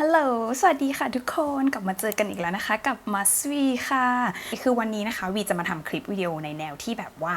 ฮัลโหล สวัสดีค่ะทุกคน กลับมาเจอกันอีกแล้วนะคะ กับมัสวีค่ะ คือวันนี้นะคะวีจะมาทำคลิปวิดีโอในแนวที่แบบว่า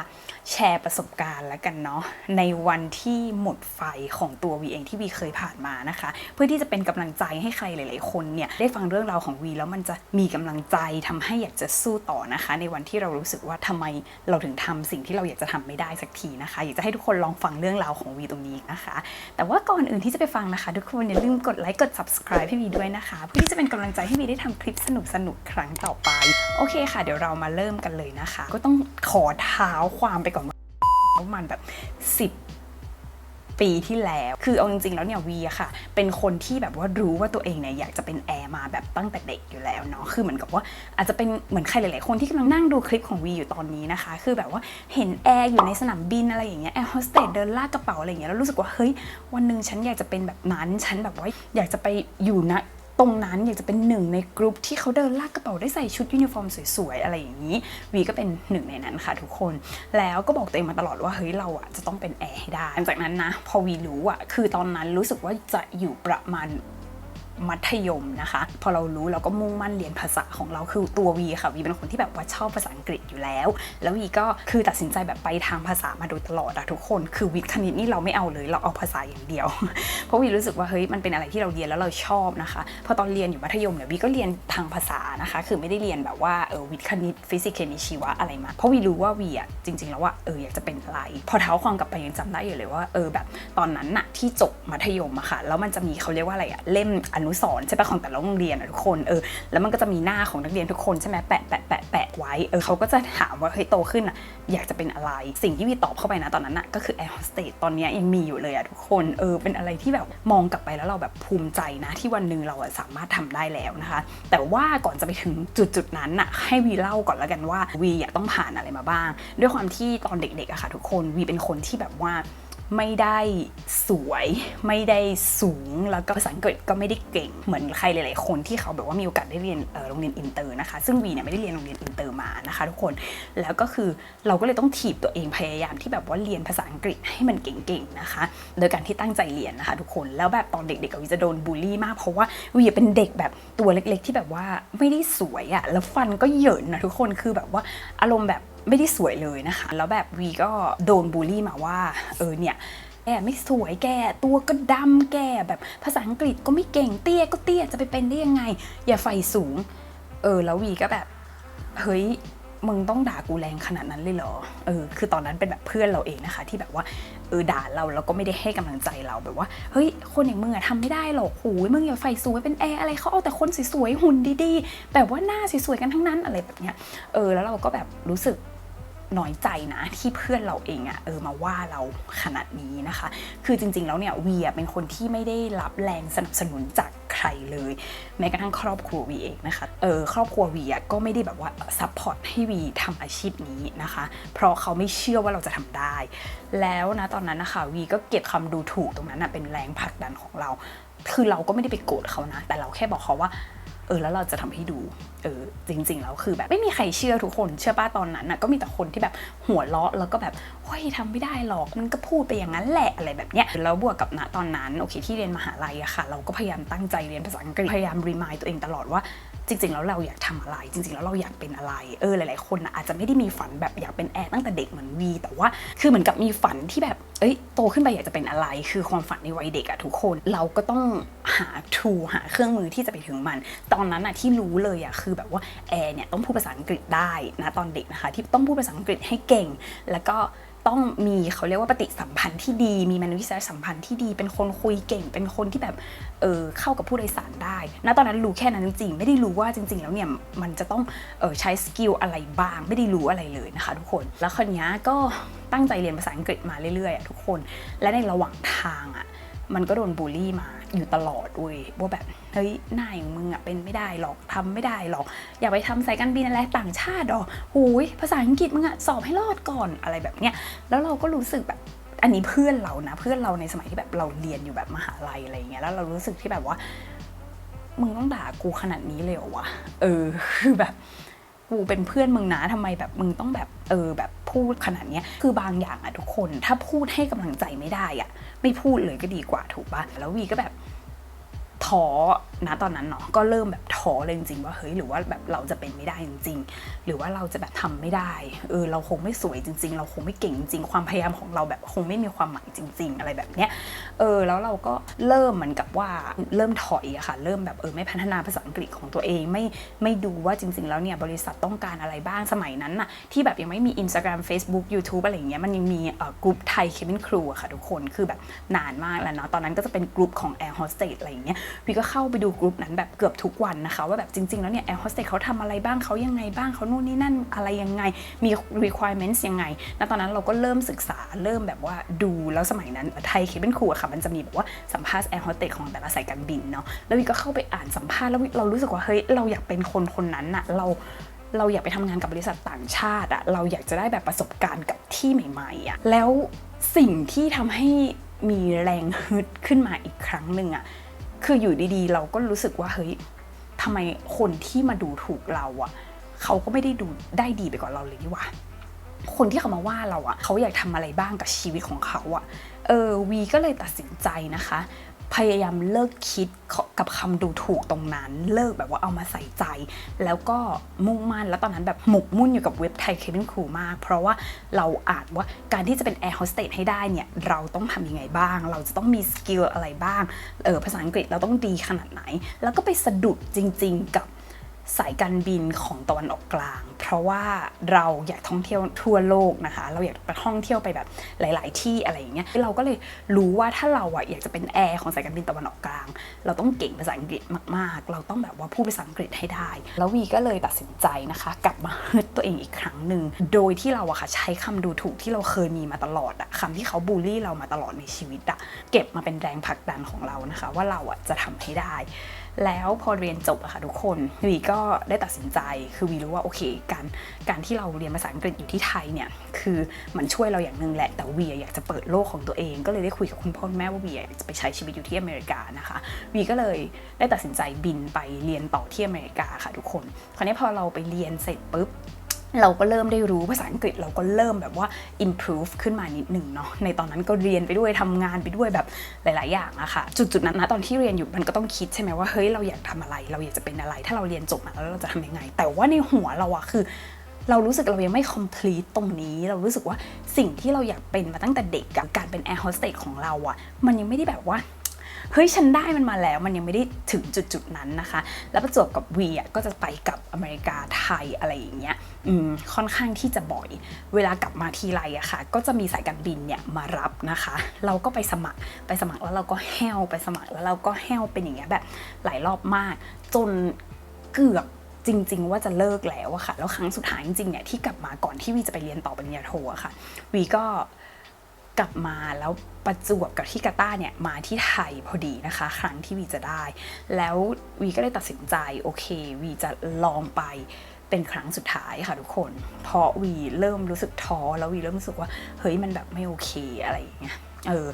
แชร์ประสบการณ์แล้วกันเนาะ ในวันที่หมดไฟของตัววีเองที่วีเคยผ่านมานะคะ เพื่อที่จะเป็นกำลังใจให้ใครหลาย ๆ คนเนี่ยได้ฟังเรื่องราวของวีแล้วมันจะมีกำลังใจทำให้อยากจะสู้ต่อนะคะ ในวันที่เรารู้สึกว่าทำไมเราถึงทำสิ่งที่เราอยากจะทำไม่ได้สักทีนะคะ อยากจะให้ทุกคนลองฟังเรื่องราวของวีตรงนี้นะคะ แต่ว่าก่อนอื่นที่จะไปฟังนะคะ ทุกคนอย่าลืมกดไลค์กด subscribe พี่วีด้วยนะคะ เพื่อที่จะเป็นกำลังใจให้วีได้ทำคลิปสนุกๆครั้งต่อไป โอเคค่ะ เดี๋ยวเรามาเริ่มกันเลยนะคะ ก็ต้องขอเท้าความไปก่อนว่ามันแบบ 10 ปีที่แล้ว คือเอาจริงๆแล้วเนี่ยวีอะค่ะ เป็นคนที่แบบว่ารู้ว่าตัวเองเนี่ยอยากจะเป็นแอร์มาแบบตั้งแต่เด็กอยู่แล้วเนาะ คือเหมือนกับว่าอาจจะเป็นเหมือนใครหลายๆคนที่กำลังนั่งดูคลิปของวีอยู่ตอนนี้นะคะ คือแบบว่าเห็นแอร์อยู่ในสนามบินอะไรอย่างเงี้ย แอร์โฮสเตสเดินลากกระเป๋าอะไรอย่างเงี้ย แล้วรู้สึกว่าเฮ้ย วันหนึ่งฉันอยากจะเป็นแบบนั้น ฉันแบบว่าอยากจะไปอยู่ณ ตรงนั้นอยากจะเป็นหนึ่งในกลุ่มที่เขาเดินลากกระเป๋าได้ใส่ชุดยูนิฟอร์มสวยๆ อะไรอย่างนี้ วีก็เป็นหนึ่งในนั้นค่ะทุกคน แล้วก็บอกตัวเองมาตลอดว่าเฮ้ยเราอะจะต้องเป็นแอร์ให้ได้หลังจากนั้นนะ พอวีรู้อะคือตอนนั้นรู้สึกว่าจะอยู่ประมาณ มัธยมนะคะ พอเรารู้เราก็มุ่งมั่นเรียนภาษาของเราคือตัววีค่ะวีเป็นคนที่แบบว่าชอบภาษาอังกฤษอยู่แล้ว แล้ววีก็คือตัดสินใจแบบไปทางภาษามาโดยตลอดอะทุกคน คือวิทย์คณิตนี่เราไม่เอาเลยเราเอาภาษาอย่างเดียว เพราะวีรู้สึกว่าเฮ้ยมันเป็นอะไรที่เราเรียนแล้วเราชอบนะคะพอตอนเรียนอยู่มัธยมเนี่ยวีก็เรียนทางภาษานะคะ คือไม่ได้เรียนแบบว่าเออวิทย์คณิตฟิสิกส์เคมีชีวะอะไรมาเพราะวีรู้ว่าวีอะจริง ๆ แล้วว่าเอออยากจะเป็นอะไร พอเท้าความกลับไปยังจำได้อยู่เลยว่าเออแบบตอนนั้นน่ะที่จบมัธยมอะค่ะแล้วมันจะมีเขาเรียกว่าอะไรอะเล่มอนุสรใช่ปะของแต่ละโรงเรียนอะทุกคนเออแล้วมันก็จะมีหน้าของนักเรียนทุกคนใช่ไหมแปะแปะแปะแปะไว้เออเขาก็จะถามว่าเฮ้ยโตขึ้นอะอยากจะเป็นอะไรสิ่งที่วีตอบเข้าไปนะตอนนั้นอะก็คือแอร์โฮสเตสตอนนี้ยังมีอยู่เลยอะทุกคนเออเป็นอะไรที่แบบมองกลับไปแล้วเราแบบภูมิใจนะที่วันหนึ่งเราอะสามารถทำได้แล้วนะคะ แต่ว่าก่อนจะไปถึงจุดจุดนั้นอะให้วีเล่าก่อนแล้วกันว่าวีอะต้องผ่านอะไรมาบ้าง ด้วยความที่ตอนเด็กๆอะค่ะ ทุกคนวีเป็นคนที่แบบว่า ไม่ได้สวย ไม่ได้สูง แล้วก็ภาษาอังกฤษก็ไม่ได้เก่ง เหมือนใครหลาย ๆ คนที่เขาแบบว่ามีโอกาสได้เรียนโรงเรียนอินเตอร์นะคะ ซึ่งวีเนี่ยไม่ได้เรียนโรงเรียนอินเตอร์มานะคะทุกคน แล้วก็คือเราก็เลยต้องถีบตัวเองพยายามที่แบบว่าเรียนภาษาอังกฤษให้มันเก่ง ๆ นะคะ โดยการที่ตั้งใจเรียนนะคะ ทุกคน แล้วแบบตอนเด็กๆวีจะโดนบูลลี่มาก เพราะว่าวีเป็นเด็กแบบตัวเล็ก ๆ ที่แบบว่าไม่ได้สวยอะแล้วฟันก็เหยินนะทุกคน คือแบบว่าอารมณ์แบบ ไม่ได้สวยเลยนะคะ แล้วแบบวีก็โดนบูลลี่มาว่า เออเนี่ยแกไม่สวยแกตัวก็ดำแกแบบภาษาอังกฤษก็ไม่เก่งเตี้ยก็เตี้ยจะไปเป็นได้ยังไง อย่าไฟสูง เออ แล้ววีก็แบบ เฮ้ยมึงต้องด่ากูแรงขนาดนั้นเลยเหรอ เออ คือตอนนั้นเป็นแบบเพื่อนเราเองนะคะ ที่แบบว่า เออ ด่าเราแล้วก็ไม่ได้ให้กำลังใจเราแบบว่า เฮ้ย คนอย่างมึงอะทำไม่ได้หรอกหูมึงอย่าไฟสูงเป็นแอร์อะไรเขาเอาแต่คนสวยๆหุ่นดีๆ แบบว่าหน้าสวยๆกันทั้งนั้นอะไรแบบเนี้ย เออ แล้วเราก็แบบรู้สึก น้อยใจนะที่เพื่อนเราเองอะเออมาว่าเราขนาดนี้นะคะ คือจริงๆแล้วเนี่ยวีเป็นคนที่ไม่ได้รับแรงสนับสนุนจากใครเลยแม้กระทั่งครอบครัววีเองนะคะเออครอบครัววีอะก็ไม่ได้แบบว่าซัพพอร์ตให้วีทำอาชีพนี้นะคะ เพราะเขาไม่เชื่อว่าเราจะทำได้ แล้วนะตอนนั้นนะคะวีก็เก็บคำดูถูกตรงนั้นนะเป็นแรงผลักดันของเรา คือเราก็ไม่ได้ไปโกรธเขานะ แต่เราแค่บอกเขาว่า เออแล้วเราจะทำให้ดูเออจริง ๆ แล้วคือแบบไม่มีใครเชื่อทุกคนเชื่อป้าตอนนั้นน่ะก็มีแต่คนที่แบบหัวเราะแล้วก็แบบเฮ้ยทำไม่ได้หรอกมันก็พูดไปอย่างนั้นแหละอะไรแบบเนี้ยแล้วบวกกับณตอนนั้นโอเคที่เรียนมหาลัยอะค่ะ เราก็พยายามตั้งใจเรียนภาษาอังกฤษพยายามรีมายตัวเองตลอดว่า จริง ๆ แล้วเราอยากทำอะไร จริง ๆ แล้วเราอยากเป็นอะไร เออหลาย ๆ คนนะอาจจะไม่ได้มีฝันแบบอยากเป็นแอร์ตั้งแต่เด็กเหมือนวีแต่ว่าคือเหมือนกับมีฝันที่แบบเอ้ยโตขึ้นไปอยากจะเป็นอะไร คือความฝันในวัยเด็กอะทุกคนเราก็ต้องหาทูหาเครื่องมือที่จะไปถึงมัน ตอนนั้นอะที่รู้เลยอะคือแบบว่าแอร์เนี่ยต้องพูดภาษาอังกฤษได้นะตอนเด็กนะคะ ที่ต้องพูดภาษาอังกฤษให้เก่ง แล้วก็ ต้องมีเขาเรียกว่าปฏิสัมพันธ์ที่ดี มีมนุษยสัมพันธ์ที่ดี เป็นคนคุยเก่ง เป็นคนที่แบบเออเข้ากับผู้โดยสารได้ ณ ตอนนั้นรู้แค่นั้นจริงๆ ไม่ได้รู้ว่าจริง ๆ แล้วเนี่ยมันจะต้องเออใช้สกิลอะไรบ้าง ไม่ได้รู้อะไรเลยนะคะ ทุกคน แล้วคนนี้ก็ตั้งใจเรียนภาษาอังกฤษมาเรื่อยๆอทุกคน และในระหว่างทางอะ มันก็โดนบูลลี่มาอยู่ตลอดเว้ยว่าแบบเฮ้ยหน้าอย่างมึงอะเป็นไม่ได้หรอกทำไม่ได้หรอก อย่าไปทำสายการบินอะไรต่างชาติหรอกหูยภาษาอังกฤษมึงอะสอบให้รอดก่อนอะไรแบบเนี้ยแล้วเราก็รู้สึกแบบอันนี้เพื่อนเรานะ เพื่อนเราในสมัยที่แบบเราเรียนอยู่แบบมหาลัยอะไรอย่างเงี้ยแล้วเรารู้สึกที่แบบว่า มึงต้องด่ากูขนาดนี้เลยเหรอวะเออคือแบบกูเป็นเพื่อนมึงนะทำไมแบบมึงต้องแบบเออแบบพูดขนาดเนี้ยคือบางอย่างอะทุกคนถ้าพูดให้กำลังใจไม่ได้อะ ไม่พูดเลยก็ดีกว่าถูกปะแล้ววีก็แบบ ท้อณตอนนั้นเนาะก็เริ่มแบบท้อเลยจริงๆว่าเฮ้ยหรือว่าแบบเราจะเป็นไม่ได้จริง ๆ หรือว่าเราจะแบบทำไม่ได้เออเราคงไม่สวยจริง ๆ เราคงไม่เก่งจริง ความพยายามของเราแบบคงไม่มีความหมายจริง ๆ อะไรแบบเนี้ยเออแล้วเราก็เริ่มเหมือนกับว่าเริ่มถอยอะค่ะ เริ่มแบบเออไม่พัฒนาภาษาอังกฤษของตัวเองไม่ไม่ดูว่าจริง ๆ แล้วเนี่ยบริษัทต้องการอะไรบ้างสมัยนั้นน่ะที่แบบยังไม่มี Instagram Facebook YouTube อะไรอย่างเงี้ยมันยังมีเอ่อกลุ่มไทยเคบินครูอะค่ะทุกคนคือแบบนานมากแล้วเนาะตอนนั้นก็จะเป็นกลุ่มของ Air Hostess อะไรอย่างเงี้ยวีก็เข้าไปดูกลุ่มนั้นแบบเกือบทุกวันนะคะ ว่าแบบจริง ๆ แล้วเนี่ย Air Hostess เขาทำอะไรบ้างเขายังไงบ้างเขานู่นนี่นั่นอะไรยังไงมี requirements ยังไงณตอนนั้นเราก็เริ่มศึกษาเริ่มแบบว่าดูแล้วสมัยนั้นไทยเคบินครูอะค่ะมันจะมีแบบว่าสัมภาษณ์ Air Hostess ของแต่ละสายการบินเนาะแล้ววีก็เข้าไปอ่านสัมภาษณ์แล้วเรารู้สึกว่าเฮ้ยเราอยากเป็นคนคนนั้นอะเราเราอยากไปทำงานกับบริษัทต่างชาติอะเราอยากจะได้แบบประสบการณ์กับที่ใหม่ๆอะแล้วสิ่งที่ทำให้มีแรงฮึดขึ้นมาอีกครั้งหนึ่งอะ คืออยู่ดีๆ เราก็รู้สึกว่าเฮ้ยทำไมคนที่มาดูถูกเราอะเขาก็ไม่ได้ดูได้ดีไปกว่าเราเลยนี่หว่าคนที่เขามาว่าเราอะเขาอยากทำอะไรบ้างกับชีวิตของเขาอะเออวีก็เลยตัดสินใจนะคะ พยายามเลิกคิดกับคำดูถูกตรงนั้น เลิกแบบว่าเอามาใส่ใจ แล้วก็มุ่งมั่นแล้วตอนนั้นแบบหมกมุ่นอยู่กับเว็บไทยเคบินครูมาก เพราะว่าเราอ่านว่าการที่จะเป็นแอร์โฮสเตสให้ได้เนี่ย เราต้องทำยังไงบ้าง เราจะต้องมีสกิลอะไรบ้างเออภาษาอังกฤษเราต้องดีขนาดไหน แล้วก็ไปสะดุดจริง ๆ กับ สายการบินของตะวันออกกลาง เพราะว่าเราอยากท่องเที่ยวทั่วโลกนะคะ เราอยากไปท่องเที่ยวไปแบบหลาย ๆ ที่อะไรอย่างเงี้ยเราก็เลยรู้ว่าถ้าเราอะอยากจะเป็นแอร์ของสายการบินตะวันออกกลาง เราต้องเก่งภาษาอังกฤษมาก ๆ เราต้องแบบว่าพูดภาษาอังกฤษให้ได้ แล้ววีก็เลยตัดสินใจนะคะ กลับมาฮึดตัวเองอีกครั้งหนึ่งโดยที่เราอะค่ะใช้คำดูถูกที่เราเคยมีมาตลอดอะคำที่เขาบูลลี่เรามาตลอดในชีวิตอะเก็บมาเป็นแรงผลักดันของเรานะคะ ว่าเราอะจะทำให้ได้ แล้วพอเรียนจบอะค่ะทุกคนวีก็ได้ตัดสินใจคือวีรู้ว่าโอเค การการที่เราเรียนภาษาอังกฤษอยู่ที่ไทยเนี่ยคือมันช่วยเราอย่างหนึ่งแหละแต่วีอยากจะเปิดโลกของตัวเอง ก็เลยได้คุยกับคุณพ่อคุณแม่ว่าวีอยากจะไปใช้ชีวิตอยู่ที่อเมริกานะคะวีก็เลยได้ตัดสินใจบินไปเรียนต่อที่อเมริกาค่ะทุกคน คราวนี้พอเราไปเรียนเสร็จปุ๊บ เราก็เริ่มได้รู้ภาษาอังกฤษเราก็เริ่มแบบว่า improve ขึ้นมานิดหนึ่งเนาะในตอนนั้นก็เรียนไปด้วยทำงานไปด้วยแบบหลาย ๆ อย่างอะค่ะ จุด ๆ นั้นนะตอนที่เรียนอยู่มันก็ต้องคิดใช่ไหมว่าเฮ้ยเราอยากทำอะไร เราอยากจะเป็นอะไร ถ้าเราเรียนจบมาแล้วเราจะทำยังไง แต่ว่าในหัวเราอะคือ เรารู้สึกเรายังไม่ complete ตรงนี้ เรารู้สึกว่าสิ่งที่เราอยากเป็นมาตั้งแต่เด็กกับการเป็น air hostess ของเราอะมันยังไม่ได้แบบว่า เฮ้ยฉันได้มันมาแล้วมันยังไม่ได้ถึงจุดๆนั้นนะคะ แล้วประจวบกับวีอะก็จะไปกับอเมริกาไทยอะไรอย่างเงี้ยอืมค่อนข้างที่จะบ่อย เวลากลับมาทีไรอะค่ะ ก็จะมีสายการบินเนี่ยมารับนะคะ เราก็ไปสมัครไปสมัครแล้วเราก็แห้วไปสมัครแล้วเราก็แห้วเป็นอย่างเงี้ยแบบหลายรอบมาก จนเกือบจริง ๆ ว่าจะเลิกแล้วอะค่ะ แล้วครั้งสุดท้ายจริงๆเนี่ยที่กลับมาก่อนที่วีจะไปเรียนต่อปริญญาโทอะค่ะวีก็ กลับมาแล้วประจวบกับที่กาตาร์เนี่ยมาที่ไทยพอดีนะคะ ครั้งที่วีจะได้ แล้ววีก็เลยตัดสินใจโอเควีจะลองไปเป็นครั้งสุดท้ายค่ะทุกคน เพราะวีเริ่มรู้สึกท้อแล้ววีเริ่มรู้สึกว่าเฮ้ยมันแบบไม่โอเคอะไรอย่างเงี้ยเออ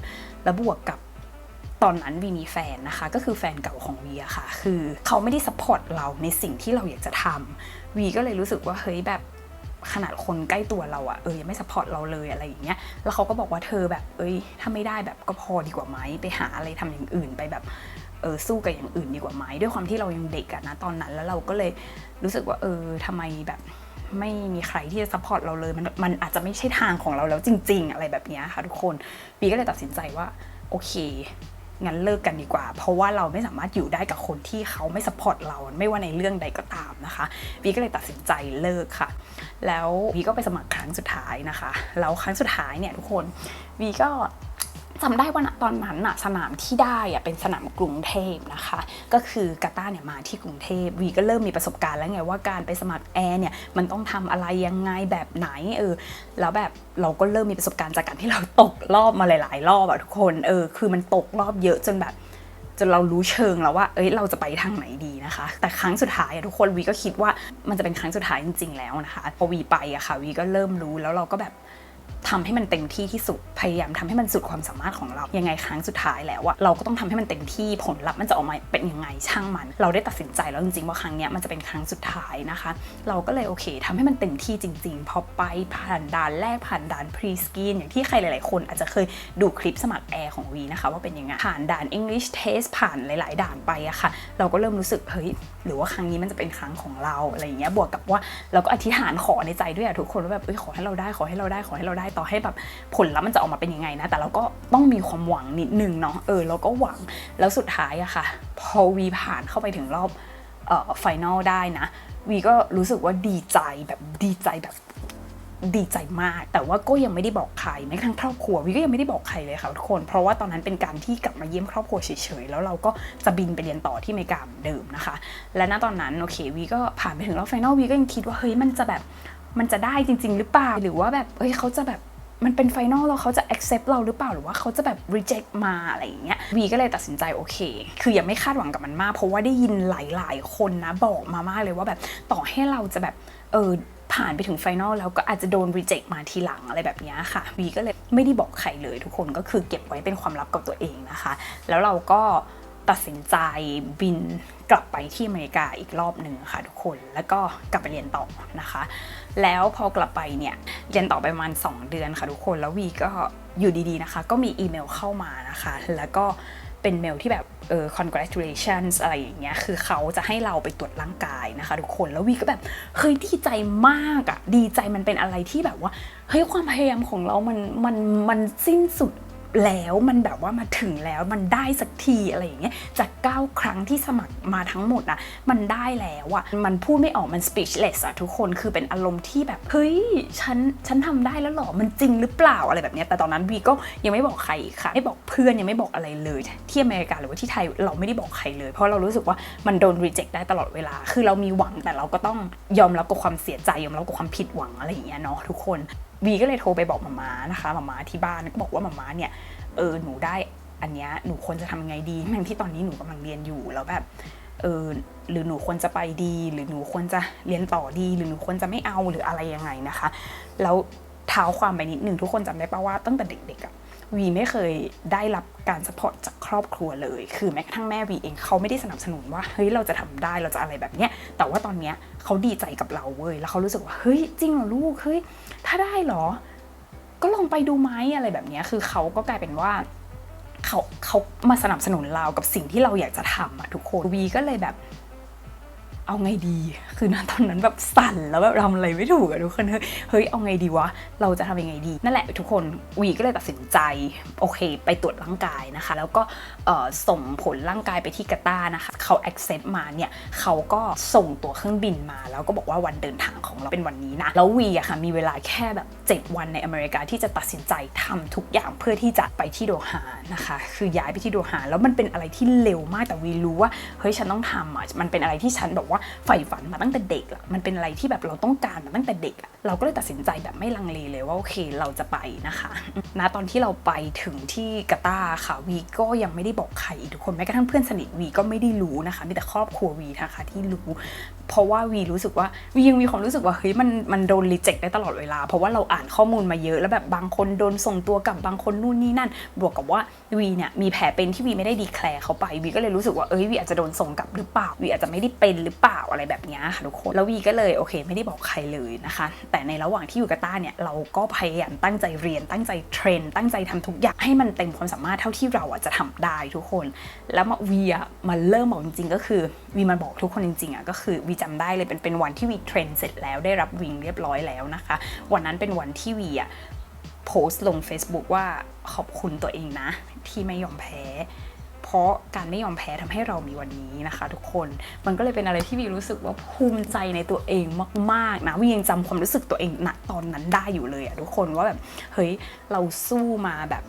แล้วบวกกับตอนนั้นวีมีแฟนนะคะ ก็คือแฟนเก่าของวีอะค่ะ คือเขาไม่ได้ซัพพอร์ตเราในสิ่งที่เราอยากจะทำวีก็เลยรู้สึกว่าเฮ้ยแบบ ขนาดคนใกล้ตัวเราอะเออยังไม่สปอร์ตเราเลยอะไรอย่างเงี้ยแล้วเขาก็บอกว่าเธอแบบ เอ้ย ถ้าไม่ได้แบบก็พอดีกว่าไหมไปหาอะไรทำอย่างอื่นไปแบบเออสู้กับอย่างอื่นดีกว่าไหมด้วยความที่เรายังเด็กอะนะตอนนั้น แล้วเราก็เลยรู้สึกว่าเออทำไมแบบไม่มีใครที่จะซัพพอร์ตเราเลยมันมันอาจจะไม่ใช่ทางของเราแล้วจริง ๆ อะไรแบบเนี้ยค่ะทุกคนปีก็เลยตัดสินใจว่าโอเค งั้นเลิกกันดีกว่า เพราะว่าเราไม่สามารถอยู่ได้กับคนที่เขาไม่สปอร์ตเรา ไม่ว่าในเรื่องใดก็ตามนะคะวีก็เลยตัดสินใจเลิกค่ะ แล้ววีก็ไปสมัครครั้งสุดท้ายนะคะ แล้วครั้งสุดท้ายเนี่ยทุกคนวีก็ จำได้ว่าตอนนั้นอะสนามที่ได้อะเป็นสนามกรุงเทพนะคะ ก็คือกาตาเนี่ยมาที่กรุงเทพวีก็เริ่มมีประสบการณ์แล้วไงว่าการไปสมัครแอร์เนี่ยมันต้องทำอะไรยังไงแบบไหนเออแล้วแบบเราก็เริ่มมีประสบการณ์จากการที่เราตกรอบมาหลาย ๆ รอบอะทุกคนเออคือมันตกรอบเยอะจนแบบจนเรารู้เชิงแล้วว่า เอ้ย เราจะไปทางไหนดีนะคะ แต่ครั้งสุดท้ายทุกคนวีก็คิดว่ามันจะเป็นครั้งสุดท้ายจริง ๆ แล้วนะคะ พอวีไปอะค่ะวีก็เริ่มรู้แล้วเราก็แบบ ทำให้มันเต็มที่ที่สุด พยายามทำให้มันสุดความสามารถของเรา ยังไงครั้งสุดท้ายแล้วอะเราก็ต้องทำให้มันเต็มที่ผลลัพธ์มันจะออกมาเป็นยังไงช่างมัน เราได้ตัดสินใจแล้วจริงๆว่าครั้งเนี้ยมันจะเป็นครั้งสุดท้ายนะคะ เราก็เลยโอเคทำให้มันเต็มที่จริงๆพอไปผ่านด่านแรกผ่านด่านพรีสกรีนอย่างที่ใครหลายๆ คนอาจจะเคยดูคลิปสมัครแอร์ของวีนะคะว่าเป็นยังไงผ่านด่าน English Test ผ่านหลาย ๆ ด่านไปอะค่ะ เราก็เริ่มรู้สึกเฮ้ย หรือว่าครั้งนี้มันจะเป็นครั้งของเราอะไรอย่างเงี้ยบวกกับว่าเราก็อธิษฐานขอในใจด้วยอะทุกคนว่าแบบเอ้ยขอให้เราได้ขอให้เราได้ขอให้เราได้ต่อให้แบบผลลัพธ์มันจะออกมาเป็นยังไงนะ แต่เราก็ต้องมีความหวังนิดนึงเนาะเออเราก็หวังแล้วสุดท้ายอะค่ะ พอวีผ่านเข้าไปถึงรอบเอ่อไฟนอลได้นะวีก็รู้สึกว่าดีใจแบบดีใจแบบ ดีใจมาก แต่ว่าก็ยังไม่ได้บอกใครแม้กระทั่งครอบครัววีก็ยังไม่ได้บอกใครเลยค่ะทุกคน เพราะว่าตอนนั้นเป็นการที่กลับมาเยี่ยมครอบครัวเฉยๆแล้วเราก็จะบินไปเรียนต่อที่อเมริกาเหมือนเดิมนะคะ และณตอนนั้นโอเควีก็ผ่านไปถึงรอบไฟนอลวีก็ยังคิดว่าเฮ้ยมันจะแบบมันจะได้จริง ๆ หรือเปล่าหรือว่าแบบเฮ้ยเขาจะแบบมันเป็นไฟนอลแล้วเขาจะ accept เราหรือเปล่าหรือว่าเขาจะแบบ reject มาอะไรอย่างเงี้ยวีก็เลยตัดสินใจโอเค คือยังไม่คาดหวังกับมันมาก เพราะว่าได้ยินหลาย ๆ คนนะบอกมามากเลยว่าแบบต่อให้เราจะแบบเออ ผ่านไปถึงไฟนอลแล้วก็อาจจะโดนรีเจ็คมาทีหลังอะไรแบบนี้ค่ะวีก็เลยไม่ได้บอกใครเลยทุกคนก็คือเก็บไว้เป็นความลับกับตัวเองนะคะ แล้วเราก็ตัดสินใจบินกลับไปที่อเมริกาอีกรอบหนึ่งค่ะทุกคนแล้วก็กลับไปเรียนต่อนะคะ แล้วพอกลับไปเนี่ยเรียนต่อไปประมาณ 2 เดือนค่ะทุกคนแล้ววีก็อยู่ดีๆนะคะ ก็มีอีเมลเข้ามานะคะ แล้วก็ เป็นเมลที่แบบเออ congratulations อะไรอย่างเงี้ย คือเขาจะให้เราไปตรวจร่างกายนะคะ ทุกคน แล้ววีก็แบบเฮ้ยดีใจมากอะดีใจมันเป็นอะไรที่แบบว่า เฮ้ยความพยายามของเรามันมันมันสิ้นสุด แล้วมันแบบว่ามาถึงแล้วมันได้สักทีอะไรอย่างเงี้ยจาก 9 ครั้งที่สมัครมาทั้งหมดอะมันได้แล้วอะมันพูดไม่ออกมัน speechless อะทุกคนคือเป็นอารมณ์ที่แบบ เฮ้ย ฉันฉันทำได้แล้วหรอ มันจริงหรือเปล่าอะไรแบบเนี้ยแต่ตอนนั้นวีก็ยังไม่บอกใครค่ะ ไม่บอกเพื่อนยังไม่บอกอะไรเลยที่อเมริกาหรือว่าที่ไทยเราไม่ได้บอกใครเลย เพราะเรารู้สึกว่ามันโดน reject ได้ตลอดเวลา คือเรามีหวังแต่เราก็ต้องยอมรับกับความเสียใจยอมรับกับความผิดหวังอะไรอย่างเงี้ยเนาะทุกคน วีก็เลยโทรไปบอกมาม่านะคะมาม่าที่บ้านก็บอกว่ามาม่าเนี่ยเออหนูได้อันเนี้ยหนูควรจะทำยังไงดีทั้งที่ตอนนี้หนูกำลังเรียนอยู่แล้วแบบเออหรือหนูควรจะไปดี หรือหนูควรจะเรียนต่อดี หรือหนูควรจะไม่เอาหรืออะไรยังไงนะคะ แล้วเท้าความไปนิดหนึ่งทุกคนจำได้ปะว่าตั้งแต่เด็กๆอะ วีไม่เคยได้รับการสปอร์ตจากครอบครัวเลย คือแม้กระทั่งแม่วีเองเขาไม่ได้สนับสนุนว่าเฮ้ยเราจะทำได้เราจะอะไรแบบเนี้ย แต่ว่าตอนเนี้ยเขาดีใจกับเราเว้ย แล้วเขารู้สึกว่าเฮ้ยจริงเหรอลูก เฮ้ยถ้าได้เหรอ ก็ลองไปดูไหมอะไรแบบเนี้ย คือเขาก็กลายเป็นว่าเขาเขามาสนับสนุนเรากับสิ่งที่เราอยากจะทำอะทุกคนวีก็เลยแบบ เอาไงดี คือณตอนนั้นแบบสั่นแล้วแบบทำอะไรไม่ถูกอะทุกคนเฮ้ยเฮ้ย เอาไงดีวะ เราจะทำยังไงดี นั่นแหละทุกคนวีก็เลยตัดสินใจ โอเค ไปตรวจร่างกายนะคะ แล้วก็ส่งผลร่างกายไปที่กาตานะคะ เขา accept มาเนี่ย เขาก็ส่งตัวเครื่องบินมา แล้วก็บอกว่าวันเดินทางของเราเป็นวันนี้นะ แล้ววีอะค่ะ มีเวลาแค่แบบ 7 วันในอเมริกาที่จะตัดสินใจทำทุกอย่างเพื่อที่จะไปที่โดฮานะคะ คือย้ายไปที่โดฮาแล้วมันเป็นอะไรที่เร็วมาก แต่วีรู้ว่า เฮ้ย ฉันต้องทำอะมันเป็นอะไรที่ฉันแบบว่าใฝ่ฝันมาตั้งแต่เด็กอะมันเป็นอะไรที่แบบเราต้องการมาตั้งแต่เด็กอะ เราก็เลยตัดสินใจแบบไม่ลังเลเลยว่าโอเคเราจะไปนะคะณตอนที่เราไปถึงที่กาตาค่ะวีก็ยังไม่ได้บอกใครทุกคนแม้กระทั่งเพื่อนสนิทวีก็ไม่ได้รู้นะคะมีแต่ครอบครัววีนะคะที่รู้เพราะว่าวีรู้สึกว่าวียังมีความรู้สึกว่าเฮ้ยมันมันโดนรีเจ็คได้ตลอดเวลา เพราะว่าเราอ่านข้อมูลมาเยอะแล้วแบบบางคนโดนส่งตัวกลับบางคนนู่นนี่นั่น บวกกับว่าวีเนี่ยมีแผลเป็นที่วีไม่ได้ดีแคลร์เขาไปวีก็เลยรู้สึกว่าเอ้ยวีอาจจะโดนส่งกลับหรือเปล่าวีอาจจะไม่ได้เป็นหรือเปล่าอะไรแบบนี้ค่ะทุกคนแล้ววีก็เลยโอเค ไม่ได้บอกใครเลยนะคะแต่ในระหว่างที่อยู่กาตาเนี่ยเราก็พยายามตั้งใจเรียน ตั้งใจเทรน ตั้งใจทำทุกอย่างให้มันเต็มความสามารถเท่าที่เราอะจะทำได้ทุกคน แล้วมาวีอะมาเริ่มบอกจริงๆ ก็คือวีมาบอกทุกคนจริงๆอะก็คือวีจำได้เลยเป็นเป็นวันที่วีเทรนเสร็จแล้วได้รับวิงเรียบร้อยแล้วนะคะ วันนั้นเป็นวันที่วีอะโพสต์ลง Facebook ว่าขอบคุณตัวเองนะ ที่ไม่ยอมแพ้ เพราะการไม่ยอมแพ้ทำให้เรามีวันนี้นะคะ ทุกคนมันก็เลยเป็นอะไรที่วีรู้สึกว่าภูมิใจในตัวเองมากๆนะวียังจำความรู้สึกตัวเองณตอนนั้นได้อยู่เลยอะทุกคนว่าแบบเฮ้ยเราสู้มาแบบ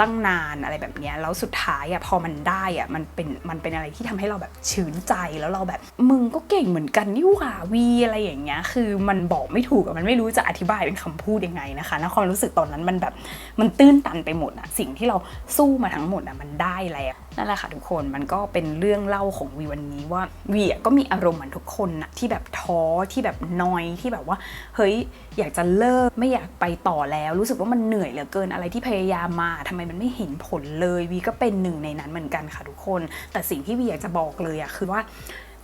ตั้งนานอะไรแบบนี้แล้วสุดท้ายอะพอมันได้อะมันเป็นมันเป็นอะไรที่ทำให้เราแบบชื่นใจแล้วเราแบบมึงก็เก่งเหมือนกันนี่หว่าวีอะไรอย่างเงี้ยคือมันบอกไม่ถูกมันไม่รู้จะอธิบายเป็นคำพูดยังไงนะคะนะความรู้สึกตอนนั้นมันแบบมันตื้นตันไปหมดอะสิ่งที่เราสู้มาทั้งหมดอะมันได้แล้ว นั่นแหละค่ะทุกคนมันก็เป็นเรื่องเล่าของวีวันนี้ว่าวีก็มีอารมณ์เหมือนทุกคนนะที่แบบท้อที่แบบนอยที่แบบว่า เฮ้ยอยากจะเลิกไม่อยากไปต่อแล้ว รู้สึกว่ามันเหนื่อยเหลือเกินอะไรที่พยายามมาทำไมมันไม่เห็นผลเลยวีก็เป็นหนึ่งในนั้นเหมือนกันค่ะทุกคน แต่สิ่งที่วีอยากจะบอกเลยอะคือว่า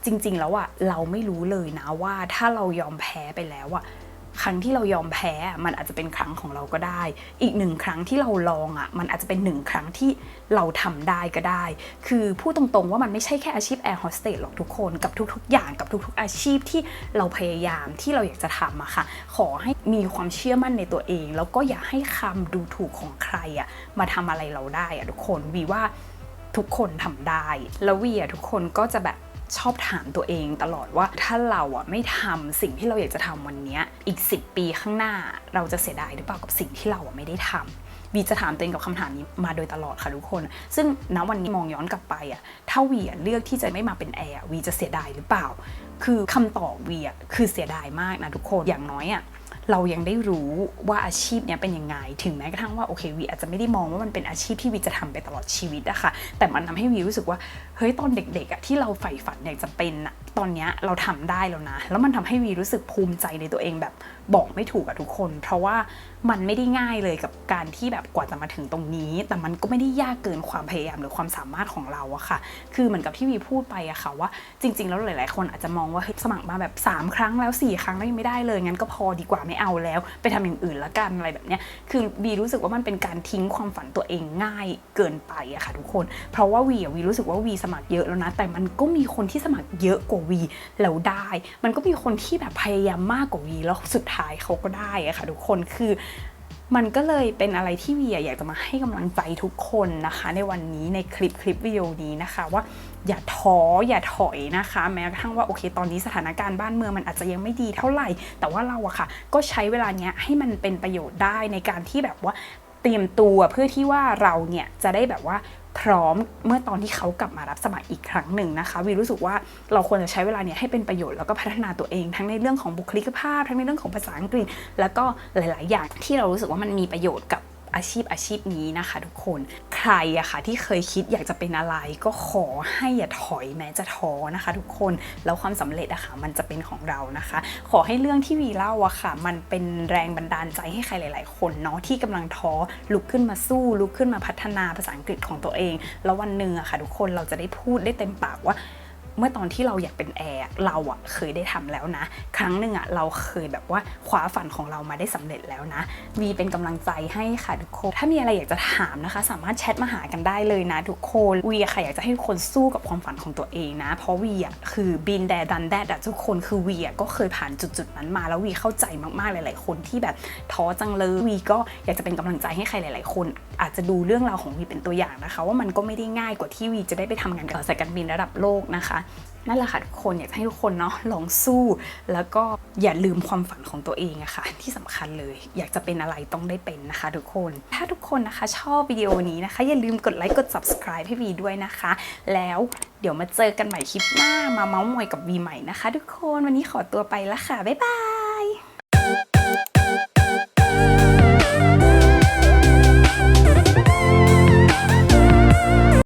จริง ๆ แล้วอะเราไม่รู้เลยนะว่าถ้าเรายอมแพ้ไปแล้วอะ ครั้งที่เรายอมแพ้มันอาจจะเป็นครั้งของเราก็ได้ อีกหนึ่งครั้งที่เราลองอะมันอาจจะเป็นหนึ่งครั้งที่เราทำได้ก็ได้ คือพูดตรงๆว่ามันไม่ใช่แค่อาชีพแอร์โฮสเตสหรอกทุกคนกับทุกๆ อย่างกับทุกๆ อาชีพที่เราพยายามที่เราอยากจะทำอะค่ะ ขอให้มีความเชื่อมั่นในตัวเอง แล้วก็อย่าให้คำดูถูกของใครอะมาทำอะไรเราได้อะทุกคนวีว่าทุกคนทำได้ แล้ววีอะทุกคนก็จะแบบ ชอบถามตัวเองตลอดว่าถ้าเราอะไม่ทำสิ่งที่เราอยากจะทำวันนี้อีก 10 ปีข้างหน้าเราจะเสียดายหรือเปล่ากับสิ่งที่เราอะไม่ได้ทำวีจะถามตัวเองกับคำถามนี้มาโดยตลอดค่ะทุกคน ซึ่งณวันนี้มองย้อนกลับไปอะถ้าวีเลือกที่จะไม่มาเป็นแอร์วีจะเสียดายหรือเปล่า คือคำตอบวีคือเสียดายมากนะทุกคนอย่างน้อยอะ เรายังได้รู้ว่าอาชีพเนี้ยเป็นยังไง ถึงแม้กระทั่งว่าโอเควีอาจจะไม่ได้มองว่ามันเป็นอาชีพที่วีจะทำไปตลอดชีวิตอะค่ะ แต่มันทำให้วีรู้สึกว่า เฮ้ยตอนเด็กๆอะที่เราใฝ่ฝันอยากจะเป็นอะตอนเนี้ยเราทำได้แล้วนะ แล้วมันทำให้วีรู้สึกภูมิใจในตัวเองแบบ บอกไม่ถูกอะทุกคน เพราะว่ามันไม่ได้ง่ายเลยกับการที่แบบกว่าจะมาถึงตรงนี้ แต่มันก็ไม่ได้ยากเกินความพยายามหรือความสามารถของเราอะค่ะ คือเหมือนกับที่วีพูดไปอะค่ะว่าจริง ๆ แล้วหลายๆ คนอาจจะมองว่าเฮ้ยสมัครมาแบบ 3 ครั้งแล้ว 4 ครั้งแล้วยังไม่ได้เลยงั้นก็พอดีกว่าไม่เอาแล้ว ไปทำอย่างอื่นละกันอะไรแบบเนี้ยคือวีรู้สึกว่ามันเป็นการทิ้งความฝันตัวเองง่ายเกินไปอะค่ะทุกคน เพราะว่าวีอะวีรู้สึกว่าวีสมัครเยอะแล้วนะแต่มันก็มีคนที่สมัครเยอะกว่าวีแล้วได้ มันก็มีคนที่แบบพยายามมากกว่าวีแล้วสุดท้ายายเขาก็ได้อะค่ะทุกคนคือมันก็เลยเป็นอะไรที่วีอะอยากจะมาให้กำลังใจทุกคนนะคะ ในวันนี้ในคลิปคลิปวิดีโอนี้นะคะ ว่าอย่าท้ออย่าถอยนะคะ แม้กระทั่งว่าโอเค ตอนนี้สถานการณ์บ้านเมืองมันอาจจะยังไม่ดีเท่าไหร่ แต่ว่าเราอะค่ะ ก็ใช้เวลาเนี้ยให้มันเป็นประโยชน์ได้ในการที่แบบว่าเตรียมตัวเพื่อที่ว่าเราเนี่ยจะได้แบบว่า พร้อมเมื่อตอนที่เขากลับมารับสมัครอีกครั้งหนึ่งนะคะวีรู้สึกว่าเราควรจะใช้เวลาเนี่ยให้เป็นประโยชน์แล้วก็พัฒนาตัวเอง ทั้งในเรื่องของบุคลิกภาพ ทั้งในเรื่องของภาษาอังกฤษ แล้วก็หลาย ๆ อย่างที่เรารู้สึกว่ามันมีประโยชน์กับ อาชีพอาชีพนี้นะคะ ทุกคนใครอะค่ะที่เคยคิดอยากจะเป็นอะไร ก็ขอให้อย่าถอยแม้จะท้อนะคะ ทุกคนแล้วความสำเร็จอะค่ะมันจะเป็นของเรานะคะ ขอให้เรื่องที่วีเล่าอะค่ะ มันเป็นแรงบันดาลใจให้ใครหลาย ๆ คนเนาะที่กำลังท้อลุกขึ้นมาสู้ลุกขึ้นมาพัฒนาภาษาอังกฤษของตัวเอง แล้ววันหนึ่งอะค่ะ ทุกคนเราจะได้พูดได้เต็มปากว่า เมื่อตอนที่เราอยากเป็นแอร์เราอะเคยได้ทำแล้วนะ ครั้งหนึ่งอะเราเคยแบบว่าคว้าฝันของเรามาได้สำเร็จแล้วนะวีเป็นกำลังใจให้ค่ะทุกคน ถ้ามีอะไรอยากจะถามนะคะ สามารถแชทมาหากันได้เลยนะทุกคนวีอะค่ะอยากจะให้ทุกคนสู้กับความฝันของตัวเองนะ เพราะวีอะคือบินแดดันแดดอะทุกคนคือวีอะก็เคยผ่านจุดๆนั้นมาแล้ววีเข้าใจมากๆหลาย ๆ คนที่แบบท้อจังเลยวีก็อยากจะเป็นกำลังใจให้ใครหลาย ๆ คน อาจจะดูเรื่องราวของวีเป็นตัวอย่างนะคะ ว่ามันก็ไม่ได้ง่ายกว่าที่วีจะได้ไปทำงานกับสายการบินระดับโลกนะคะนั่นแหละค่ะทุกคนอยากให้ทุกคนเนาะลองสู้ แล้วก็อย่าลืมความฝันของตัวเองอะค่ะ ที่สำคัญเลย อยากจะเป็นอะไรต้องได้เป็นนะคะ ทุกคน ถ้าทุกคนนะคะ ชอบวิดีโอนี้นะคะ อย่าลืมกดไลค์กด subscribe ให้วีด้วยนะคะ แล้วเดี๋ยวมาเจอกันใหม่คลิปหน้ามาเมาส์มอยกับวีใหม่นะคะ ทุกคนวันนี้ขอตัวไปละค่ะบ๊ายบาย